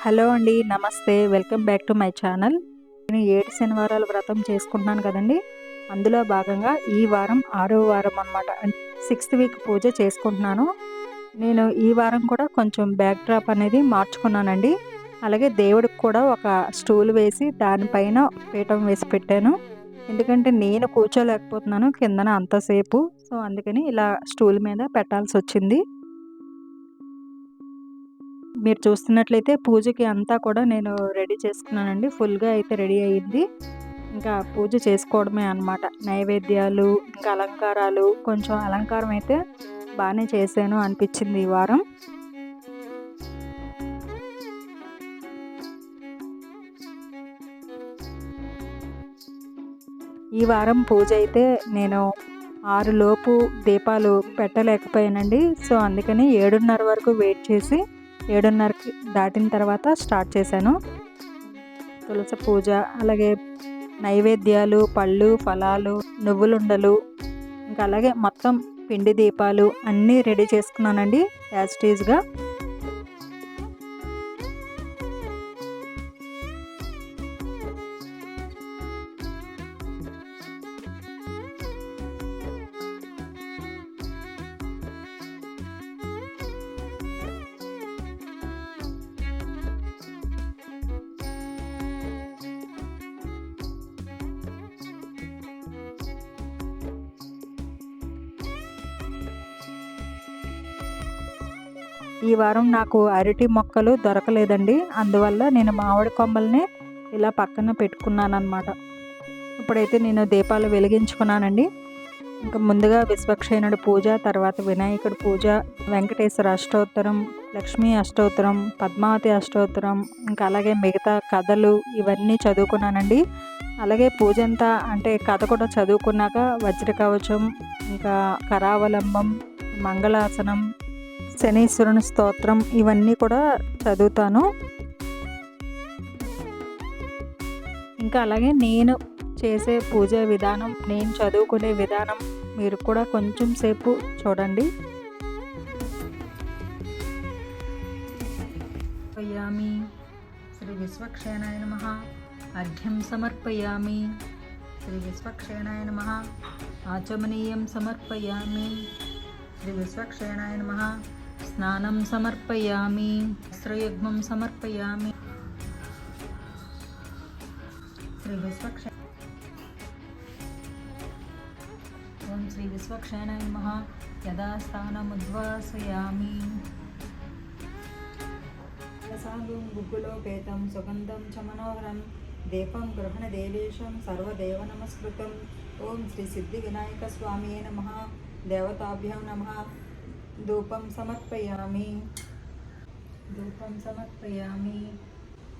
Hello అండి నమస్తే. Welcome back to my channel. నేను ఏడు శనివారాల వ్రతం చేసుకుంటున్నాను కదండి. అందులో భాగంగా ఈ వారం ఆరో వారం అనమాట సిక్స్త్ వీక్ పూజ చేసుకుంటున్నాను. నేను ఈ వారం కూడా కొంచెం బ్యాక్ డ్రాప్ అనేది మార్చుకున్నానండి. అలాగే దేవుడికి కూడా ఒక స్టూల్ వేసి దానిపైన పీఠం వేసి పెట్టాను. ఎందుకంటే నేను కూర్చోలేకపోతున్నాను కిందన అంతసేపు. సో అందుకని ఇలా స్టూల్ మీద పెట్టాల్సి వచ్చింది. మీరు చూస్తున్నట్లయితే పూజకి అంతా కూడా నేను రెడీ చేసుకున్నానండి. ఫుల్గా అయితే రెడీ అయ్యింది ఇంకా పూజ చేసుకోవడమే అనమాట నైవేద్యాలు ఇంకా అలంకారాలు కొంచెం అలంకారం అయితే బాగానే చేశాను అనిపించింది ఈ వారం. ఈ వారం పూజ అయితే నేను ఆరు లోపు దీపాలు పెట్టలేకపోయానండి. సో అందుకని ఏడున్నర వరకు వెయిట్ చేసి ఏడున్నరకి దాటిన తర్వాత స్టార్ట్ చేశాను. తులసి పూజ అలాగే నైవేద్యాలు పళ్ళు ఫలాలు నువ్వులుండలు ఇంకా అలాగే మొత్తం పిండి దీపాలు అన్నీ రెడీ చేసుకున్నానండి యాజ్ టీజ్గా ఈ వారం నాకు అరటి మొక్కలు దొరకలేదండి. అందువల్ల నేను మామిడి కొమ్మల్ని ఇలా పక్కన పెట్టుకున్నాను ఇప్పుడైతే నేను దీపాలు వెలిగించుకున్నానండి. ఇంకా ముందుగా విశ్వక్షేణుడి పూజ తర్వాత వినాయకుడి పూజ వెంకటేశ్వర అష్టోత్తరం లక్ష్మీ అష్టోత్తరం పద్మావతి అష్టోత్తరం ఇంకా అలాగే మిగతా కథలు ఇవన్నీ చదువుకున్నానండి. అలాగే పూజ అంతా అంటే కథ కూడా చదువుకున్నాక వజ్ర కవచం ఇంకా కరావలంబం మంగళాసనం శనీశ్వరుని స్తోత్రం ఇవన్నీ కూడా చదువుతాను. ఇంకా అలాగే నేను చేసే పూజ విధానం నేను చదువుకునే విధానం మీరు కూడా కొంచెం సేపు చూడండి. సమర్పయామి శ్రీ విశ్వక్షేణాయ నమ. అర్ఘ్యం సమర్పయామి శ్రీ విశ్వక్షేణాయ నమ. ఆచమనీయం సమర్పయామి శ్రీ విశ్వక్షేణాయ నమ. స్నానం సమర్పయామి శ్రయజ్ఞం సమర్పయామి. శ్రీ విశ్వక్ష ఓం శ్రీ విశ్వక్షేణాయ నమ. యదా స్థానముద్వాసయామి ప్రసాదం గుగ్గులోపేతం సుగంధం చ మనోహరం. దీపం గృహణదేవేశం సర్వదేవ నమస్కృతం. ఓం శ్రీ సిద్ధి వినాయక స్వామి నమ. దేవతాభ్యం నమ. ధూపం సమర్పయామి. ధూపం సమర్పయామి.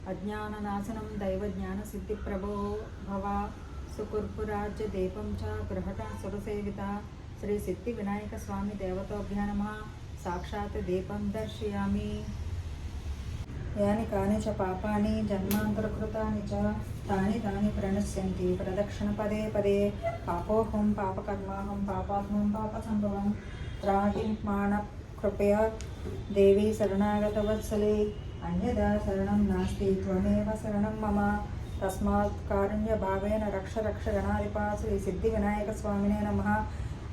అజ్ఞాననాశనం దైవజ్ఞానసిద్ధిప్రభో భవ. సుకుర్పురాజ్య దీపం చ గృహట సురసేవిత. శ్రీ సిద్ధి వినాయక స్వామి దేవతోభ్య నమ. సాక్షాత్ దీపం దర్శయామి. యాని కాని చ పాపాని జన్మాంతరకృతాని చ. తాని తాని ప్రణశ్యంతి ప్రదక్షిణ పదే పదే. పాపోహం పాపకర్మాహం పాపాత్మం పాపసంభవం త్రాహి మాణ కృపయా దేవి శరణాగతవత్సలే అన్యదా శరణం నాస్తి త్వమేవ శరణం మమ తస్మాత్ కారుణ్యభావేన రక్ష రక్ష గణాధిపా శ్రీ సిద్ధి వినాయక స్వామినే నమ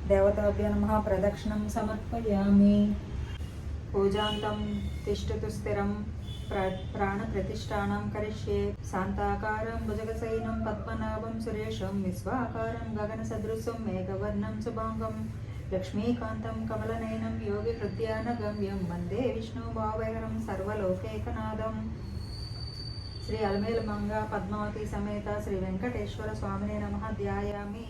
దేవతాభ్య నమ ప్రదక్షిణం సమర్పయామి పూజాంతం తిష్టతు స్థిరం ప్ర ప్రాణప్రతిష్ఠానం కరిష్యే శాంతాకారం భుజగశయనం పద్మనాభం సురేషం లక్ష్మీకాంతం కమలనయనం యోగి హృద్యాన గమ్యం వందే విష్ణు భావైరం సర్వలోకైకనాథం శ్రీ అలమేలు మంగ పద్మావతి సమేత శ్రీ వెంకటేశ్వర స్వామినే నమ ధ్యాయామి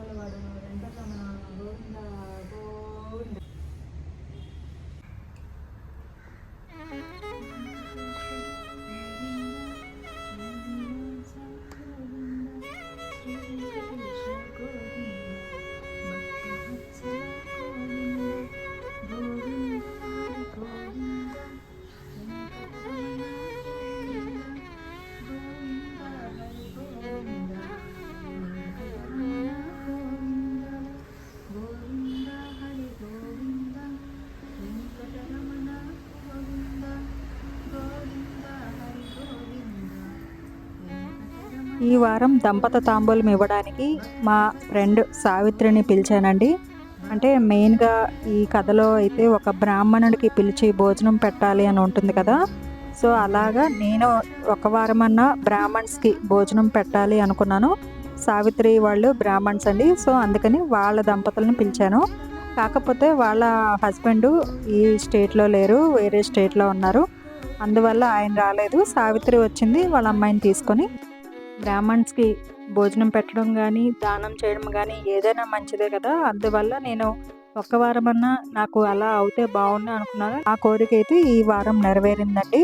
ఏడుకొండలవాడ వెంకటరమణ గోవింద గోవింద ఈ వారం దంపత తాంబూలం ఇవ్వడానికి మా ఫ్రెండ్ సావిత్రిని పిలిచానండి. అంటే మెయిన్గా ఈ కథలో అయితే ఒక బ్రాహ్మణుడికి పిలిచి భోజనం పెట్టాలి అని ఉంటుంది కదా. సో అలాగా నేను ఒక వారమన్నా బ్రాహ్మణ్స్కి భోజనం పెట్టాలి అనుకున్నాను. సావిత్రి వాళ్ళు బ్రాహ్మణ్స్ అండి. సో అందుకని వాళ్ళ దంపతులను పిలిచాను. కాకపోతే వాళ్ళ హస్బెండ్ ఈ స్టేట్లో లేరు వేరే స్టేట్లో ఉన్నారు. అందువల్ల ఆయన రాలేదు. సావిత్రి వచ్చింది వాళ్ళ అమ్మాయిని తీసుకొని బ్రాహ్మణ్స్కి భోజనం పెట్టడం కానీ దానం చేయడం కానీ ఏదైనా మంచిదే కదా! అందువల్ల నేను ఒక్క వారమన్నా నాకు అలా అవుతే బాగుండు అనుకున్నాను ఆ కోరిక అయితే ఈ వారం నెరవేరిందండి.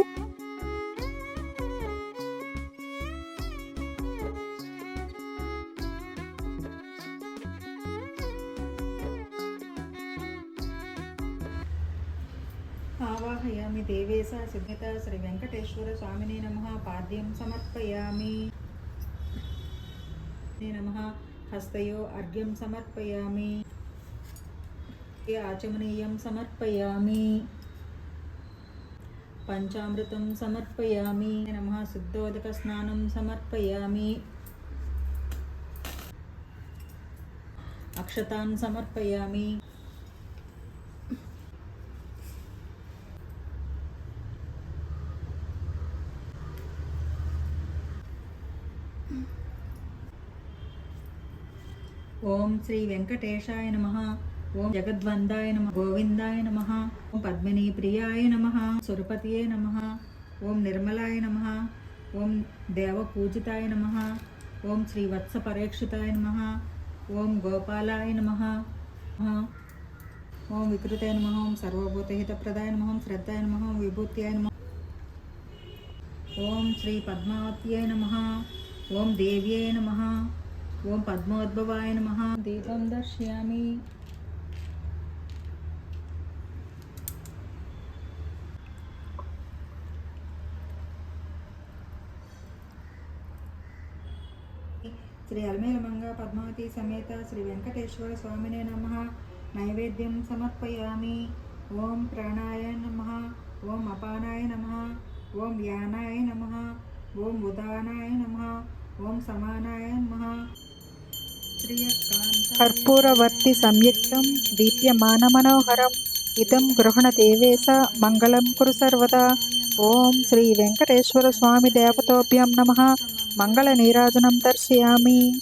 ఆవాహయామి దేవేశ సిద్ధిత శ్రీ వెంకటేశ్వర స్వామిని నమ. పాద్యం సమర్పయామి. నమ హస్తయో అర్ఘ్యం సమర్పయామి ఆచమనీయం సమర్పయామి పంచామృతం సమర్పయామి నమ శుద్ధోదక స్నానం సమర్పయామి అక్షతాన్ సమర్పయామి ఓం శ్రీ వెంకటేశాయ నమ ఓం జగద్వందాయ నమ గోవిందాయ నమ ఓం పద్మిని ప్రియాయ నమ సురపతియే నమ ఓం నిర్మలాయ నమ ఓం దేవపూజితాయ నమ ఓం శ్రీ వత్స పరీక్షితాయ నమ ఓం గోపాలాయ నమ ఓం వికృతాయ నమ ఓం సర్వభూతహితప్రదాయ నమ ఓం శ్రద్ధాయ నమ ఓం విభూత్యాయ నమ ఓం శ్రీ పద్మావత్యాయ నమ ఓం దేవ్యై నమ ఓం పద్మోద్భవాయ నమ. దీపం దర్శయామి. శ్రీ అల్మేలమంగ పద్మావతి సమేత శ్రీ వెంకటేశ్వర స్వామినే నమ. నైవేద్యం సమర్పయామి. ఓం ప్రాణాయ నమ. ఓం అపానాయ నమ. ఓం యానాయ నమ. ఓం ఉదానాయ నమ. ఓం సమానాయ నమ. కర్పూరవర్తి సంయుక్తం దీప్యమానమనోహరం. ఇదం గృహణ దేవేశ మంగళం కురు సర్వదా. ఓం శ్రీ వెంకటేశ్వర స్వామి దేవతోభ్యం నమ. మంగళ నీరాజనం దర్శయామి.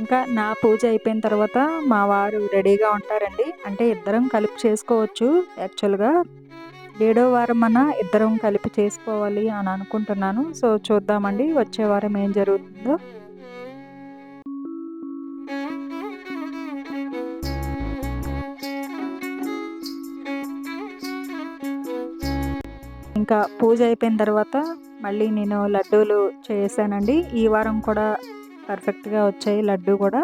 ఇంకా నా పూజ అయిపోయిన తర్వాత మా వారు రెడీగా ఉంటారండి. అంటే ఇద్దరం కలిపి చేసుకోవచ్చు. యాక్చువల్గా ఏడో వారం అన్న ఇద్దరం కలిపి చేసుకోవాలి అని అనుకుంటున్నాను. సో చూద్దామండి. వచ్చే వారం ఏం జరుగుతుందో. ఇంకా పూజ అయిపోయిన తర్వాత మళ్ళీ నేను లడ్డూలు చేశానండి. ఈ వారం కూడా పర్ఫెక్ట్గా వచ్చాయి లడ్డు కూడా.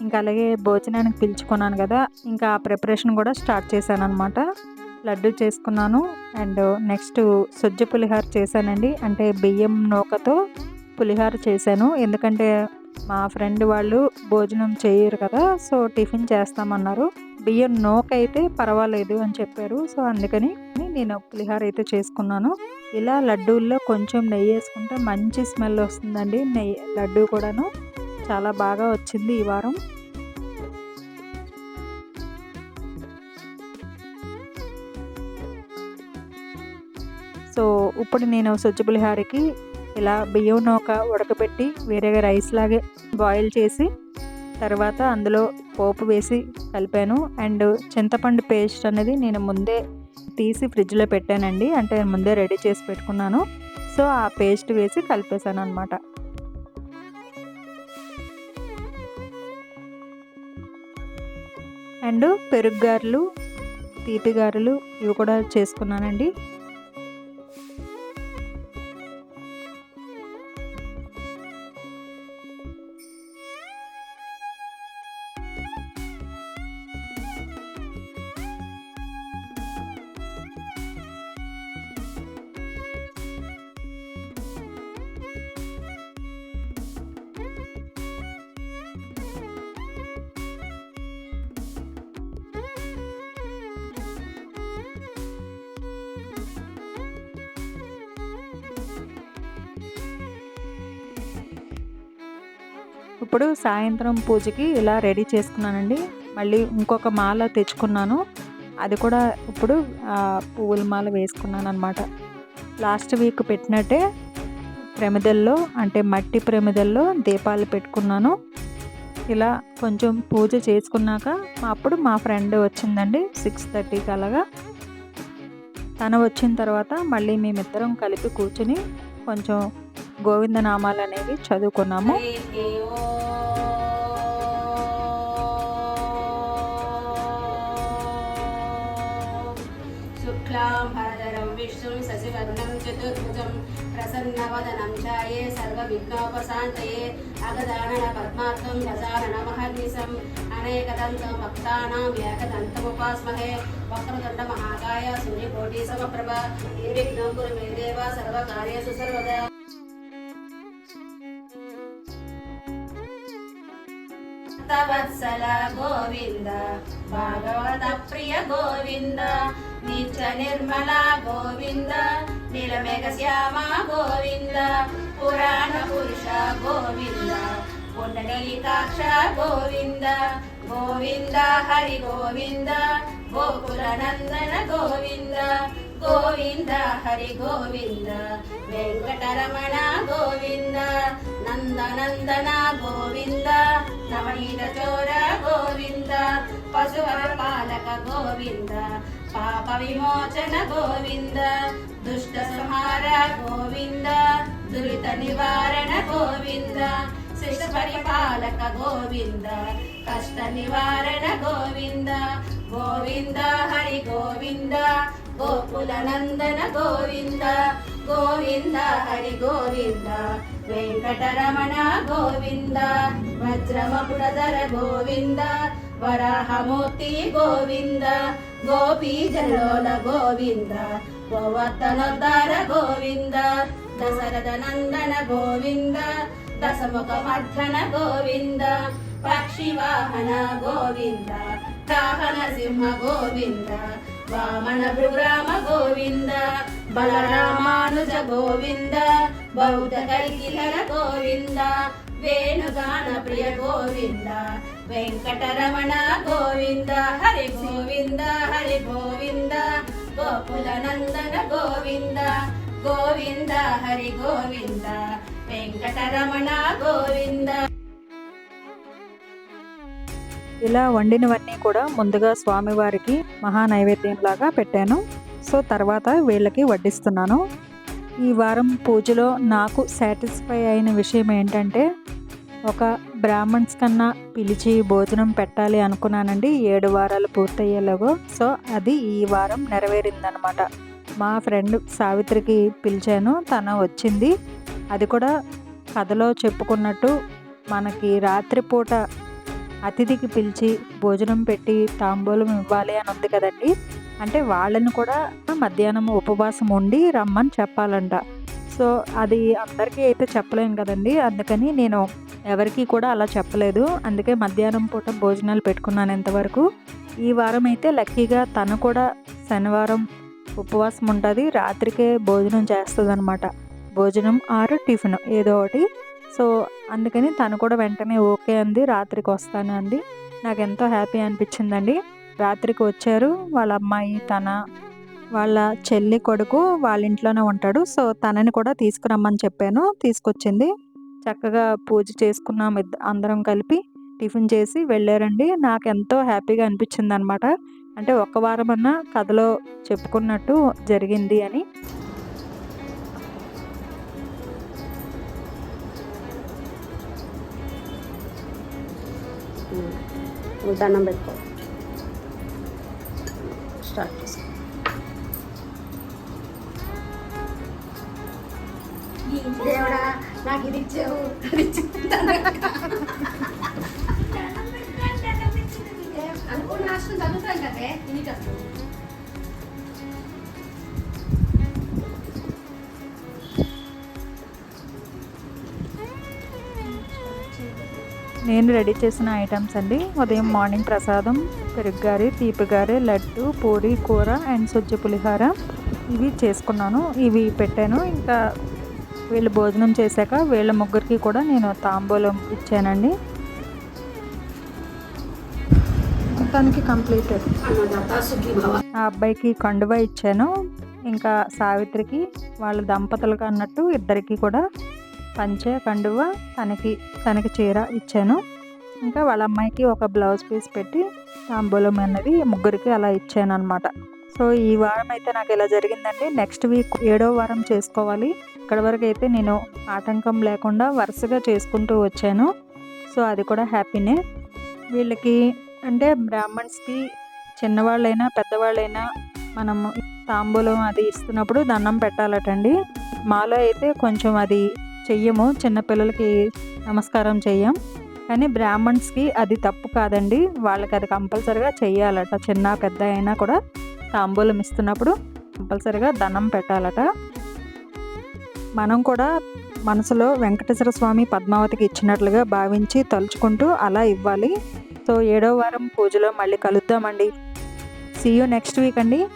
ఇంకా అలాగే భోజనానికి పిలుచుకున్నాను కదా ఇంకా ఆ ప్రిపరేషన్ కూడా స్టార్ట్ చేశాను అనమాట లడ్డు చేసుకున్నాను అండ్ నెక్స్ట్ సుజ్జ పులిహార చేశానండి. అంటే బియ్యం నూకతో పులిహార చేశాను. ఎందుకంటే మా ఫ్రెండ్ వాళ్ళు భోజనం చేయరు కదా సో టిఫిన్ చేస్తామన్నారు. బియ్యం నూక అయితే పర్వాలేదు అని చెప్పారు. సో అందుకని నేను పులిహార అయితే చేసుకున్నాను. ఇలా లడ్డూల్లో కొంచెం నెయ్యి వేసుకుంటే మంచి స్మెల్ వస్తుందండి. నెయ్యి లడ్డు కూడాను చాలా బాగా వచ్చింది ఈ వారం. సో ఇప్పుడు నేను సొజ్జ పులిహారకి ఇలా బియ్యం నూక ఉడకబెట్టి వేరేగా రైస్ లాగే బాయిల్ చేసి తర్వాత అందులో పోపు వేసి కలిపాను. అండ్ చింతపండు పేస్ట్ అనేది నేను ముందే తీసి ఫ్రిడ్జ్లో పెట్టానండి. అంటే ముందే రెడీ చేసి పెట్టుకున్నాను. సో ఆ పేస్ట్ వేసి కలిపేశాను అనమాట అండ్ పెరుగు గారెలు తీపి గారెలు ఇవి కూడా చేసుకున్నానండి. ఇప్పుడు సాయంత్రం పూజకి ఇలా రెడీ చేసుకున్నానండి. మళ్ళీ ఇంకొక మాల తెచ్చుకున్నాను. అది కూడా ఇప్పుడు పువ్వుల మాల వేసుకున్నాను అనమాట లాస్ట్ వీక్ పెట్టినట్టే ప్రమిదల్లో అంటే మట్టి ప్రమిదల్లో దీపాలు పెట్టుకున్నాను. ఇలా కొంచెం పూజ చేసుకున్నాక అప్పుడు మా ఫ్రెండ్ వచ్చిందండి సిక్స్ థర్టీకి అలాగా. తను వచ్చిన తర్వాత మళ్ళీ మేమిద్దరం కలిపి కూర్చుని కొంచెం గోవిందనామాలు అనేవి చదువుకున్నాము హరి విష్ణుం శశివర్ణం చతుర్భుజం ప్రసన్నవదనం ఛాయే సర్వవిఘ్నోపశాంతయే అగదానన పద్మాత్మం గజానన మహర్నిశం అనేకదంతం భక్తానాం ఏకదంతముపాస్మహే వక్రదండ మహాకాయ సూర్యకోటి సమప్రభ నిర్విఘ్నం కురు మే దేవ సర్వకార్యేషు సర్వదా. భక్తవత్సల గోవింద భాగవత ప్రియ గోవింద నిత్య నిర్మల గోవింద నిలమేఘ శ్యామ గోవింద పురాణ పురుష గోవింద పుండలీకాక్ష గోవింద గోవింద హరి గోవింద గోకుల నందన గోవింద హరి గోవింద వెంకటరమణ గోవింద నందనందన గోవింద నవనీత చోర గోవింద పశువర పాలక గోవింద పాప విమోచన గోవింద దుష్ట సంహార గోవింద దురిత నివారణ గోవింద శిష్ట పరిపాలక గోవింద కష్ట నివారణ గోవింద గోవింద హరి గోవింద గోకుల నందన గోవింద గోవింద హరి గోవింద వెంకటరమణ గోవింద వజ్రమపుడధర గోవింద వరాహమూర్తి గోవింద గోపీ జలోల గోవింద గోవర్ధనోద్ధార గోవింద దశరథ నందన గోవింద దశముఖ మర్ధన గోవింద పక్షి వాహన గోవింద కాహన సింహ గోవింద వామన భృగ్రామ గోవింద బలరామానుజ గోవింద బౌద్ధ కలికిహర గోవింద వేణుగాన ప్రియ గోవింద వెంకటరమణ గోవింద హరి గోవింద హరి గోవింద గోకుల నందన గోవింద గోవింద హరి గోవింద వెంకటరమణ గోవింద ఇలా వండినవన్నీ కూడా ముందుగా స్వామివారికి మహా నైవేద్యంలాగా పెట్టాను. సో తర్వాత వీళ్ళకి వడ్డిస్తున్నాను. ఈ వారం పూజలో నాకు సాటిస్ఫై అయిన విషయం ఏంటంటే ఒక బ్రాహ్మణ్స్ కన్నా పిలిచి భోజనం పెట్టాలి అనుకున్నానండి. ఏడు వారాలు పూర్తయ్యేలాగో. సో అది ఈ వారం నెరవేరిందనమాట. మా ఫ్రెండ్ సావిత్రికి పిలిచాను. తను వచ్చింది. అది కూడా కథలో చెప్పుకున్నట్టు మనకి రాత్రిపూట అతిథికి పిలిచి భోజనం పెట్టి తాంబూలం ఇవ్వాలి అని ఉంది కదండి. అంటే వాళ్ళని కూడా మధ్యాహ్నం ఉపవాసం ఉండి రమ్మని చెప్పాలంట. సో అది అందరికీ అయితే చెప్పలేను కదండి. అందుకని నేను ఎవరికి కూడా అలా చెప్పలేదు. అందుకే మధ్యాహ్నం పూట భోజనాలు పెట్టుకున్నాను ఎంతవరకు ఈ వారం అయితే లక్కీగా తను కూడా శనివారం ఉపవాసం ఉంటుంది. రాత్రికే భోజనం చేస్తుంది అనమాట భోజనం ఆరు టిఫిన్ ఏదో ఒకటి. సో అందుకని తను కూడా వెంటనే ఓకే అంది రాత్రికి వస్తాను అంది. నాకు ఎంతో హ్యాపీ అనిపించిందండి. రాత్రికి వచ్చారు వాళ్ళ అమ్మాయి తన వాళ్ళ చెల్లి కొడుకు వాళ్ళ ఇంట్లోనే ఉంటాడు. సో తనని కూడా తీసుకురమ్మని చెప్పాను తీసుకొచ్చింది. చక్కగా పూజ చేసుకున్నాం అందరం కలిపి టిఫిన్ చేసి వెళ్ళారండి. నాకు ఎంతో హ్యాపీగా అనిపించింది అనమాట అంటే ఒక వారం కథలో చెప్పుకున్నట్టు జరిగింది అని. నువ్వు దండం పెట్టుకో. స్టార్ట్ చేసుకో దేవుడా నాకు ఇది ఇచ్చావు. అది ఇచ్చావు. అనుకున్న రాష్ట్రం చదువుతాం కదే ఇది నేను రెడీ చేసిన ఐటమ్స్ అండి. ఉదయం మార్నింగ్ ప్రసాదం పెరుగ్గారి తీపిగారి లడ్డు పూరి కూర అండ్ సొజ్జ పులిహార ఇవి చేసుకున్నాను. ఇవి పెట్టాను. ఇంకా వీళ్ళు భోజనం చేశాక వీళ్ళ ముగ్గురికి కూడా నేను తాంబూలం ఇచ్చానండి. మొత్తానికి కంప్లీటెడ్. ఆ అబ్బాయికి కండువ ఇచ్చాను. ఇంకా సావిత్రికి వాళ్ళ దంపతులకు అన్నట్టు ఇద్దరికి కూడా పంచె కండువ తనకి తనకి చీర ఇచ్చాను. ఇంకా వాళ్ళ అమ్మాయికి ఒక బ్లౌజ్ పీస్ పెట్టి తాంబూలం అనేది ముగ్గురికి అలా ఇచ్చాను అనమాట సో ఈ వారం అయితే నాకు ఇలా జరిగిందండి నెక్స్ట్ వీక్ ఏడో వారం చేసుకోవాలి. ఇక్కడ వరకు అయితే నేను ఆటంకం లేకుండా వరుసగా చేసుకుంటూ వచ్చాను. సో అది కూడా హ్యాపీనే వీళ్ళకి అంటే బ్రాహ్మణ్స్కి చిన్నవాళ్ళైనా పెద్దవాళ్ళైనా మనము తాంబూలం అది ఇస్తున్నప్పుడు దండం పెట్టాలటండి. మాలో అయితే కొంచెం అది చెయ్యము. చిన్నపిల్లలకి నమస్కారం చెయ్యం. కానీ బ్రాహ్మణ్స్కి అది తప్పు కాదండి. వాళ్ళకి అది కంపల్సరిగా చెయ్యాలట. చిన్న పెద్ద అయినా కూడా తాంబూలం ఇస్తున్నప్పుడు కంపల్సరిగా దండం పెట్టాలట. మనం కూడా మనసులో వెంకటేశ్వర స్వామి పద్మావతికి ఇచ్చినట్లుగా భావించి తలుచుకుంటూ అలా ఇవ్వాలి. సో ఏడో వారం పూజలో మళ్ళీ కలుద్దామండి. సీ యూ నెక్స్ట్ వీక్ అండి.